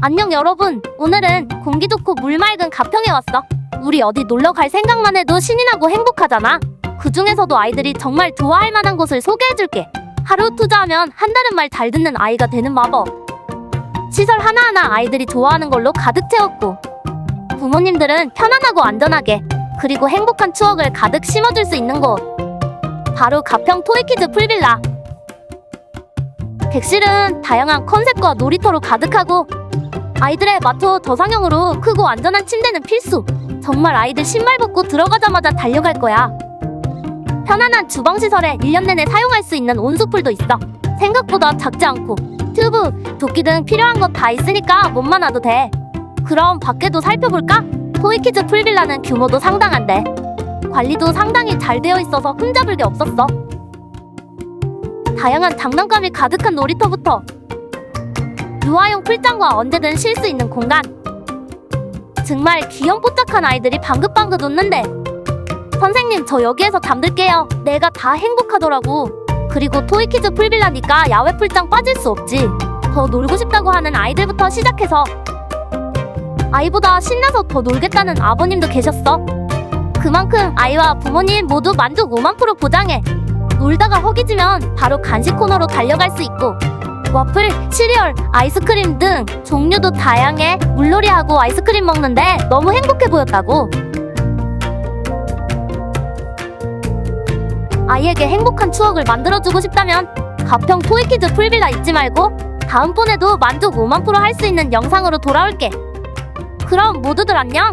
안녕 여러분. 오늘은 공기 좋고 물 맑은 가평에 왔어. 우리 어디 놀러 갈 생각만 해도 신이 나고 행복하잖아. 그 중에서도 아이들이 정말 좋아할 만한 곳을 소개해줄게. 하루 투자하면 한다는 말 잘 듣는 아이가 되는 마법. 시설 하나하나 아이들이 좋아하는 걸로 가득 채웠고, 부모님들은 편안하고 안전하게, 그리고 행복한 추억을 가득 심어줄 수 있는 곳. 바로 가평 토이키즈 풀빌라. 객실은 다양한 컨셉과 놀이터로 가득하고 아이들의 마토 저상형으로 크고 안전한 침대는 필수. 정말 아이들 신발 벗고 들어가자마자 달려갈 거야. 편안한 주방 시설에 1년 내내 사용할 수 있는 온수풀도 있어. 생각보다 작지 않고 튜브, 도끼 등 필요한 것 다 있으니까 몸만 와도 돼. 그럼 밖에도 살펴볼까? 토이키즈 풀빌라는 규모도 상당한데 관리도 상당히 잘 되어 있어서 흠잡을 게 없었어. 다양한 장난감이 가득한 놀이터부터 유아용 풀장과 언제든 쉴 수 있는 공간. 정말 귀염뽀짝한 아이들이 방긋방긋 웃는데. 선생님, 저 여기에서 잠들게요. 내가 다 행복하더라고. 그리고 토이키즈 풀빌라니까 야외 풀장 빠질 수 없지. 더 놀고 싶다고 하는 아이들부터 시작해서 아이보다 신나서 더 놀겠다는 아버님도 계셨어. 그만큼 아이와 부모님 모두 만족 5만 프로 보장해. 놀다가 허기지면 바로 간식 코너로 달려갈 수 있고 와플, 시리얼, 아이스크림 등 종류도 다양해 물놀이하고 아이스크림 먹는데 너무 행복해 보였다고. 아이에게 행복한 추억을 만들어주고 싶다면 가평 토이키즈 풀빌라 잊지 말고 다음번에도 만족 5만 프로 할 수 있는 영상으로 돌아올게. 그럼 모두들 안녕